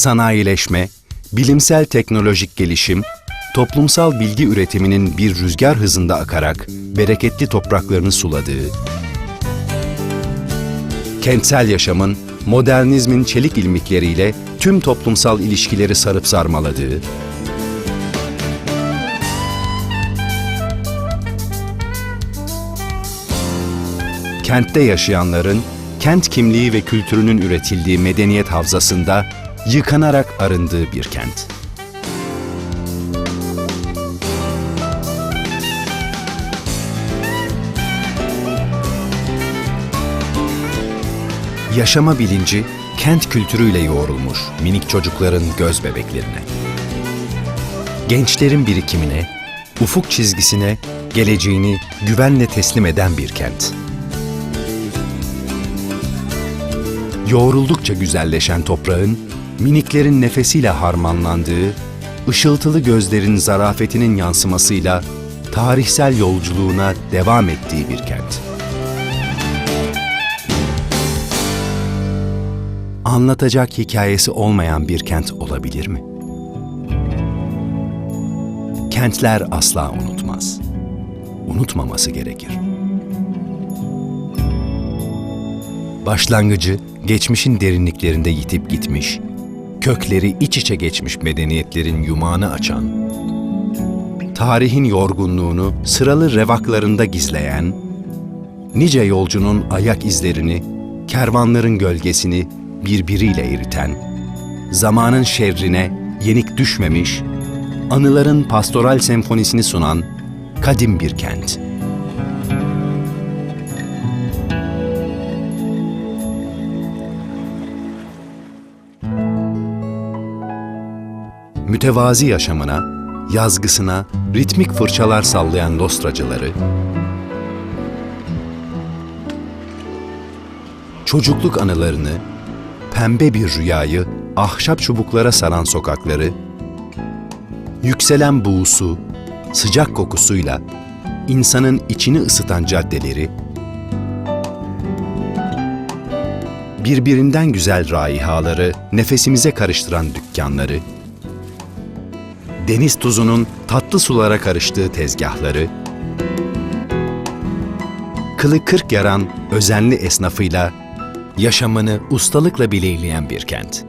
sanayileşme, bilimsel teknolojik gelişim, toplumsal bilgi üretiminin bir rüzgar hızında akarak bereketli topraklarını suladığı, kentsel yaşamın modernizmin çelik ilmikleriyle tüm toplumsal ilişkileri sarıp sarmaladığı, kentte yaşayanların kent kimliği ve kültürünün üretildiği medeniyet havzasında yıkanarak arındığı bir kent. Yaşama bilinci kent kültürüyle yoğrulmuş minik çocukların göz bebeklerine. Gençlerin birikimine, ufuk çizgisine geleceğini güvenle teslim eden bir kent. Yoğruldukça güzelleşen toprağın, miniklerin nefesiyle harmanlandığı, ışıltılı gözlerin zarafetinin yansımasıyla tarihsel yolculuğuna devam ettiği bir kent. Anlatacak hikayesi olmayan bir kent olabilir mi? Kentler asla unutmaz. Unutmaması gerekir. Başlangıcı geçmişin derinliklerinde yitip gitmiş, kökleri iç içe geçmiş medeniyetlerin yumağını açan, tarihin yorgunluğunu sıralı revaklarında gizleyen, nice yolcunun ayak izlerini, kervanların gölgesini birbiriyle eriten, zamanın şerrine yenik düşmemiş, anıların pastoral senfonisini sunan kadim bir kent. Mütevazi yaşamına, yazgısına ritmik fırçalar sallayan lostracıları, çocukluk anılarını, pembe bir rüyayı ahşap çubuklara saran sokakları, yükselen buğusu, sıcak kokusuyla insanın içini ısıtan caddeleri, birbirinden güzel raihaları nefesimize karıştıran dükkanları, deniz tuzunun tatlı sulara karıştığı tezgahları, kılı kırk yaran özenli esnafıyla yaşamını ustalıkla bileyleyen bir kent.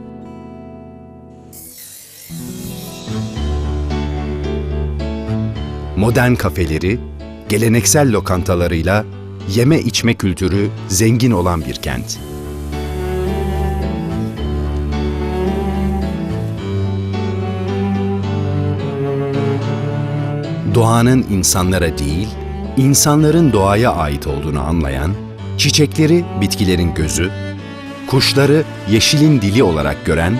Modern kafeleri, geleneksel lokantalarıyla yeme içme kültürü zengin olan bir kent. Doğanın insanlara değil, insanların doğaya ait olduğunu anlayan, çiçekleri bitkilerin gözü, kuşları yeşilin dili olarak gören,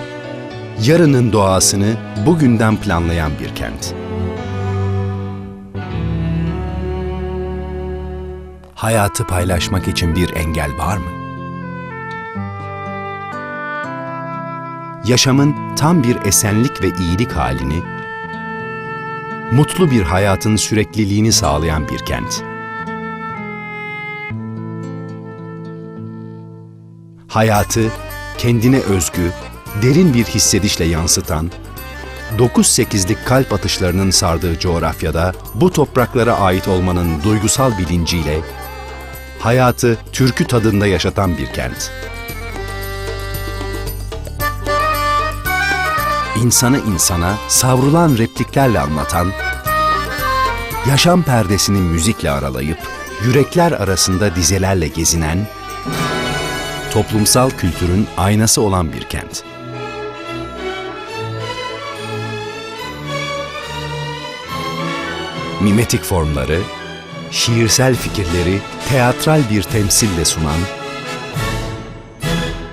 yarının doğasını bugünden planlayan bir kent. Hayatı paylaşmak için bir engel var mı? Yaşamın tam bir esenlik ve iyilik halini mutlu bir hayatın sürekliliğini sağlayan bir kent. Hayatı kendine özgü, derin bir hissedişle yansıtan, 9-8'lik kalp atışlarının sardığı coğrafyada bu topraklara ait olmanın duygusal bilinciyle hayatı türkü tadında yaşatan bir kent. İnsanı insana savrulan repliklerle anlatan, yaşam perdesini müzikle aralayıp, yürekler arasında dizelerle gezinen, toplumsal kültürün aynası olan bir kent. Mimetik formları, şiirsel fikirleri teatral bir temsille sunan,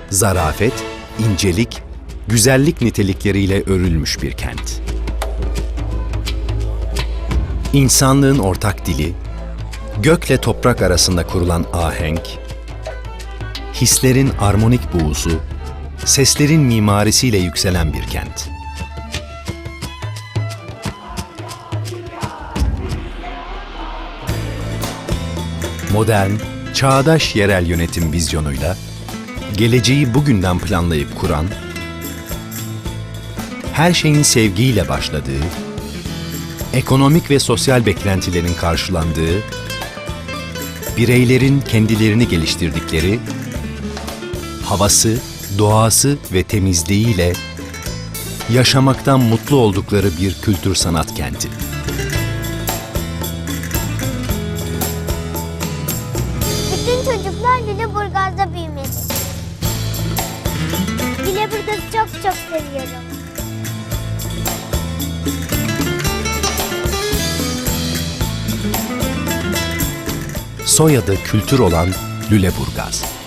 zarafet, incelik güzellik nitelikleriyle örülmüş bir kent. İnsanlığın ortak dili, gökle toprak arasında kurulan ahenk, hislerin armonik buğusu, seslerin mimarisiyle yükselen bir kent. Modern, çağdaş yerel yönetim vizyonuyla geleceği bugünden planlayıp kuran her şeyin sevgiyle başladığı, ekonomik ve sosyal beklentilerin karşılandığı, bireylerin kendilerini geliştirdikleri, havası, doğası ve temizliğiyle yaşamaktan mutlu oldukları bir kültür sanat kenti. Bütün çocuklar Lüleburgaz'da büyümeli. Lüleburgaz'ı çok çok seviyorum. Soyadı kültür olan Lüleburgaz.